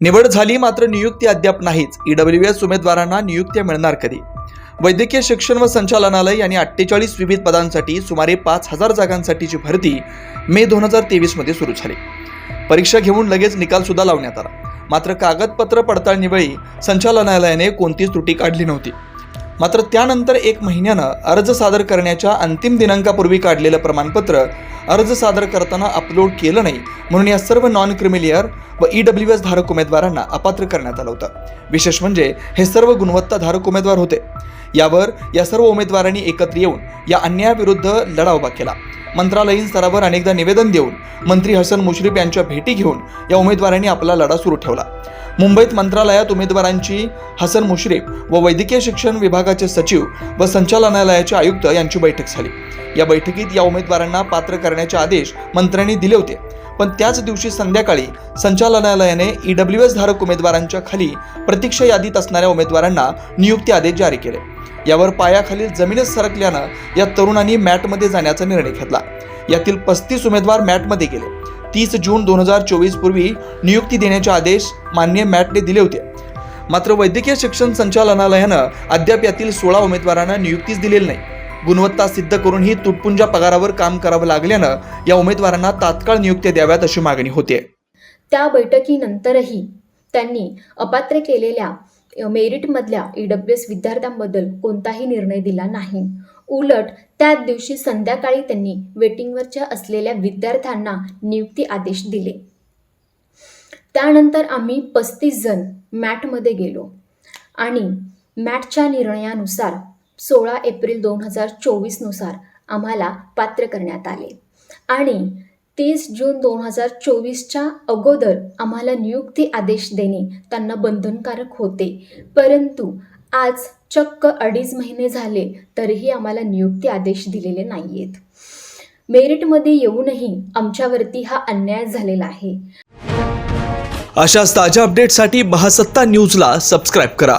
निवड झाली मात्र नियुक्ती अद्याप नाहीच. ईडब्ल्यू एस उमेदवारांना नियुक्त्या मिळणार कधी? वैद्यकीय शिक्षण व संचालनालय यांनी अठ्ठेचाळीस विविध पदांसाठी सुमारे पाच हजार जागांसाठीची भरती मे दोन हजार तेवीसमध्ये सुरू झाली. परीक्षा घेऊन लगेच निकालसुद्धा लावण्यात आला. मात्र कागदपत्र पडताळणीवेळी संचालनालयाने कोणतीच त्रुटी काढली नव्हती. मात्र त्यानंतर एक महिन्यानं अर्ज सादर करण्याच्या अंतिम दिनांकापूर्वी काढलेलं प्रमाणपत्र अर्ज सादर करताना अपलोड केलं नाही म्हणून या सर्व नॉन क्रिमिलियर व ई डब्ल्यू एस धारक उमेदवारांना अपात्र करण्यात आलं होतं. विशेष म्हणजे हे सर्व गुणवत्ताधारक उमेदवार होते. यावर या सर्व उमेदवारांनी एकत्र येऊन या अन्यायाविरुद्ध लढा उभा केला. मंत्रालयीन स्तरावर अनेकदा निवेदन देऊन मंत्री हसन मुश्रीफ यांच्या भेटी घेऊन या उमेदवारांनी आपला लढा सुरू ठेवला. मुंबईत मंत्रालयात उमेदवारांची हसन मुश्रीफ व वैद्यकीय शिक्षण विभागाचे सचिव व संचालनालयाचे आयुक्त यांची बैठक झाली. या बैठकीत या उमेदवारांना पात्र करण्याचे आदेश मंत्र्यांनी दिले होते. पण त्याच दिवशी संध्याकाळी संचालनालयाने ई डब्ल्यू एस धारक उमेदवारांच्या खाली प्रतीक्षा यादीत असणाऱ्या उमेदवारांना नियुक्ती आदेश जारी केले. यावर पायाखालील जमीनच सरकल्यानं या तरुणांनी मॅटमध्ये जाण्याचा निर्णय घेतला. यातील पस्तीस उमेदवार मॅटमध्ये गेले. तीस जून दोन हजार चोवीस पूर्वी नियुक्ती देण्याचे आदेश मान्य मॅटने दिले होते. मात्र वैद्यकीय शिक्षण संचालनालयानं अद्याप यातील सोळा उमेदवारांना नियुक्तीच दिलेली नाही. गुणवत्ता सिद्ध करूनही तुटपुंजा पगारावर काम करावं लागल्यानं या उमेदवारांना तात्काळ नियुक्त्या द्याव्यात अशी मागणी होते. त्या बैठकीनंतरही त्यांनी अपात्र केलेल्या मेरिटमधल्या ई डब्ल्यू एस विद्यार्थ्यांबद्दल कोणताही निर्णय दिला नाही. उलट त्याच दिवशी संध्याकाळी त्यांनी वेटिंगवरच्या असलेल्या विद्यार्थ्यांना नियुक्ती आदेश दिले. त्यानंतर आम्ही पस्तीस जण मॅटमध्ये गेलो आणि मॅटच्या निर्णयानुसार सोळा एप्रिल दोन हजार चोवीसनुसार आम्हाला पात्र करण्यात आले आणि तीस जून दोन हजार चोवीसच्या अगोदर आम्हाला नियुक्ती आदेश देणे त्यांना बंधनकारक होते. परंतु आज चक्क अडीच महिने झाले तरीही आम्हाला नियुक्ती आदेश दिलेले नाही आहेत मेरिटमध्ये येऊनही आमच्यावरती हा अन्याय झालेला आहे. अशाच ताज्या अपडेटसाठी महासत्ता न्यूजला सबस्क्राईब करा.